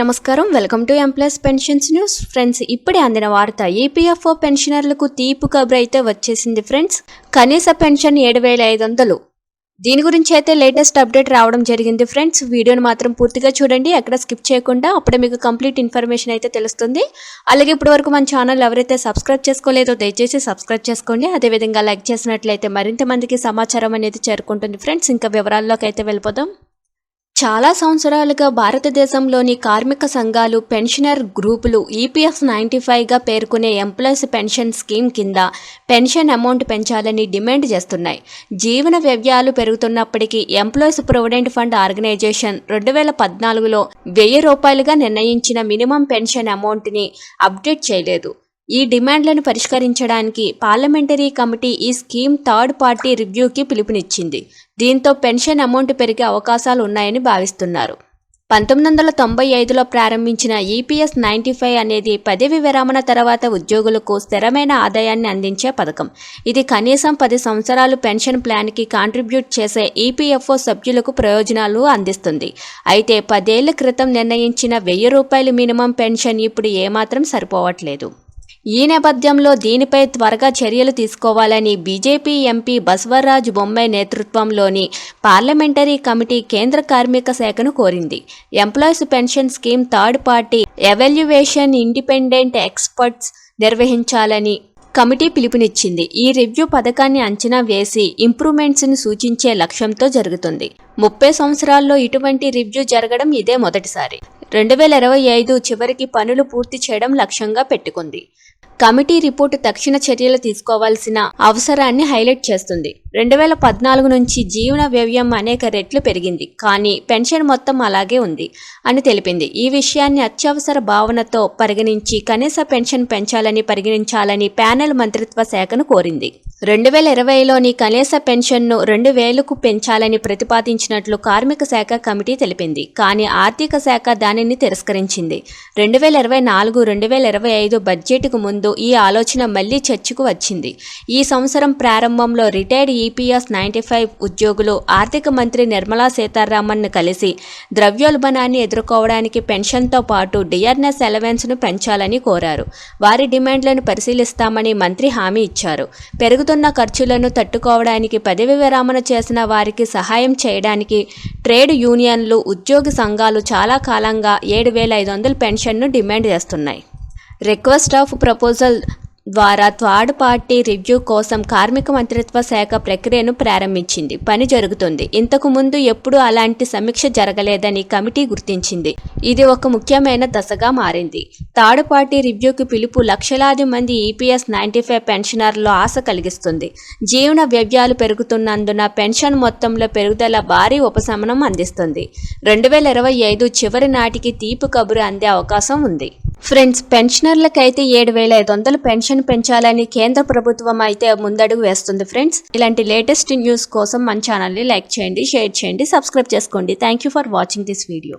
నమస్కారం. Welcome to employees pensions news friends ఇప్పుడే అందిన వార్త ఈపీఎఫ్ఓ పెన్షనర్లకు తీపు కబురు అయితే వచ్చేసింది ఫ్రెండ్స్. కనీస పెన్షన్ ఏడు వేల ఐదు వందలు దీని గురించి అయితే లేటెస్ట్ అప్డేట్ రావడం జరిగింది ఫ్రెండ్స్. వీడియోని మాత్రం పూర్తిగా చూడండి. ఎక్కడ స్కిప్ చేయకుండా అప్పుడే మీకు కంప్లీట్ ఇన్ఫర్మేషన్ అయితే తెలుస్తుంది. అలాగే ఇప్పటి వరకు మన ఛానల్ ఎవరైతే సబ్స్క్రైబ్ చేసుకోలేదో దయచేసి సబ్స్క్రైబ్ చేసుకోండి. అదేవిధంగా లైక్ చేసినట్లయితే మరింత మందికి సమాచారం అనేది చేరుకుంటుంది ఫ్రెండ్స్. ఇంకా వివరాల్లోకి అయితే వెళ్ళిపోదాం. చాలా సంవత్సరాలుగా భారతదేశంలోని కార్మిక సంఘాలు పెన్షనర్ గ్రూపులు ఈపీఎఫ్ నైంటీ ఫైవ్గా పేర్కొనే ఎంప్లాయీస్ పెన్షన్ స్కీమ్ కింద పెన్షన్ అమౌంట్ పెంచాలని డిమాండ్ చేస్తున్నాయి. జీవన వ్యవ్యాలు పెరుగుతున్నప్పటికీ ఎంప్లాయీస్ ప్రొవిడెంట్ ఫండ్ ఆర్గనైజేషన్ రెండు వేల పద్నాలుగులో వెయ్యి రూపాయలుగా నిర్ణయించిన మినిమం పెన్షన్ అమౌంట్ని అప్డేట్ చేయలేదు. ఈ డిమాండ్లను పరిష్కరించడానికి పార్లమెంటరీ కమిటీ ఈ స్కీమ్ థర్డ్ పార్టీ రివ్యూకి పిలుపునిచ్చింది. దీంతో పెన్షన్ అమౌంట్ పెరిగే అవకాశాలు ఉన్నాయని భావిస్తున్నారు. పంతొమ్మిది వందల తొంభై ఐదులో ప్రారంభించిన ఈపీఎస్ నైంటీ ఫైవ్ అనేది పదవి విరమణ తర్వాత ఉద్యోగులకు స్థిరమైన ఆదాయాన్ని అందించే పథకం. ఇది కనీసం పది సంవత్సరాలు పెన్షన్ ప్లాన్కి కాంట్రిబ్యూట్ చేసే ఈపీఎఫ్ఓ సభ్యులకు ప్రయోజనాలు అందిస్తుంది. అయితే పదేళ్ళ క్రితం నిర్ణయించిన వెయ్యి రూపాయలు మినిమం పెన్షన్ ఇప్పుడు ఏమాత్రం సరిపోవట్లేదు. ఈ నేపథ్యంలో దీనిపై త్వరగా చర్యలు తీసుకోవాలని బీజేపీ ఎంపీ బసవరాజ్ బొమ్మాయి నేతృత్వంలోని పార్లమెంటరీ కమిటీ కేంద్ర కార్మిక శాఖను కోరింది. Employees pension scheme third party evaluation independent experts నిర్వహించాలని కమిటీ పిలుపునిచ్చింది. ఈ రివ్యూ పథకాన్ని అంచనా వేసి ఇంప్రూవ్మెంట్స్ని సూచించే లక్ష్యంతో జరుగుతుంది. ముప్పై సంవత్సరాల్లో ఇటువంటి రివ్యూ జరగడం ఇదే మొదటిసారి. రెండు వేల ఇరవై ఐదు చివరికి పనులు పూర్తి చేయడం లక్ష్యంగా పెట్టుకుంది. కమిటీ రిపోర్టు తక్షణ చర్యలు తీసుకోవాల్సిన అవసరాన్ని హైలైట్ చేస్తుంది. రెండు వేల పద్నాలుగు నుంచి జీవన వ్యయం అనేక రెట్లు పెరిగింది. కానీ పెన్షన్ మొత్తం అలాగే ఉంది అని తెలిపింది. ఈ విషయాన్ని అత్యవసర భావనతో పరిగణించి కనీస పెన్షన్ పెంచాలని పరిగణించాలని ప్యానెల్ మంత్రిత్వ శాఖను కోరింది. రెండు వేల ఇరవైలోని కనీస పెన్షన్ను రెండు వేలకు పెంచాలని ప్రతిపాదించినట్లు కార్మిక శాఖ కమిటీ తెలిపింది. కానీ ఆర్థిక శాఖ దానిని తిరస్కరించింది. రెండు వేల ఇరవై నాలుగు రెండు వేల ఇరవై ఐదు బడ్జెట్కు ముందు ఈ ఆలోచన మళ్ళీ చర్చకు వచ్చింది. ఈ సంవత్సరం ప్రారంభంలో రిటైర్డ్ ఈపీఎస్ నైంటీ ఫైవ్ ఉద్యోగులు ఆర్థిక మంత్రి నిర్మలా సీతారామన్ను కలిసి ద్రవ్యోల్బణాన్ని ఎదుర్కోవడానికి పెన్షన్తో పాటు డిఆర్ఎస్ అలవెన్స్ను పెంచాలని కోరారు. వారి డిమాండ్లను పరిశీలిస్తామని మంత్రి హామీ ఇచ్చారు. పెరుగుతున్న ఖర్చులను తట్టుకోవడానికి పదవి విరామణ చేసిన వారికి సహాయం చేయడానికి ట్రేడ్ యూనియన్లు ఉద్యోగి సంఘాలు చాలా కాలంగా ఏడు వేల ఐదు వందల పెన్షన్ను డిమాండ్ చేస్తున్నాయి. రిక్వెస్ట్ ఆఫ్ ప్రపోజల్ ద్వారా థర్డ్ పార్టీ రివ్యూ కోసం కార్మిక మంత్రిత్వ శాఖ ప్రక్రియను ప్రారంభించింది. పని జరుగుతుంది. ఇంతకు ముందు ఎప్పుడూ అలాంటి సమీక్ష జరగలేదని కమిటీ గుర్తించింది. ఇది ఒక ముఖ్యమైన దశగా మారింది. థర్డ్ పార్టీ రివ్యూకి పిలుపు లక్షలాది మంది ఈపీఎస్ నైంటీ ఫైవ్ పెన్షనర్లో ఆశ కలిగిస్తుంది. జీవన వ్యవ్యాలు పెరుగుతున్నందున పెన్షన్ మొత్తంలో పెరుగుదల భారీ ఉపశమనం అందిస్తుంది. రెండు వేల ఇరవై ఐదు చివరి నాటికి తీపి కబురు అందే అవకాశం ఉంది. ఫ్రెండ్స్ పెన్షనర్లకైతే ఏడు వేల ఐదు వందలు పెన్షన్ పెంచాలని కేంద్ర ప్రభుత్వం అయితే ముందడుగు వేస్తుంది ఫ్రెండ్స్. ఇలాంటి లేటెస్ట్ న్యూస్ కోసం మన ఛానల్ని లైక్ చేయండి షేర్ చేయండి సబ్స్క్రైబ్ చేసుకోండి. Thank you for watching this video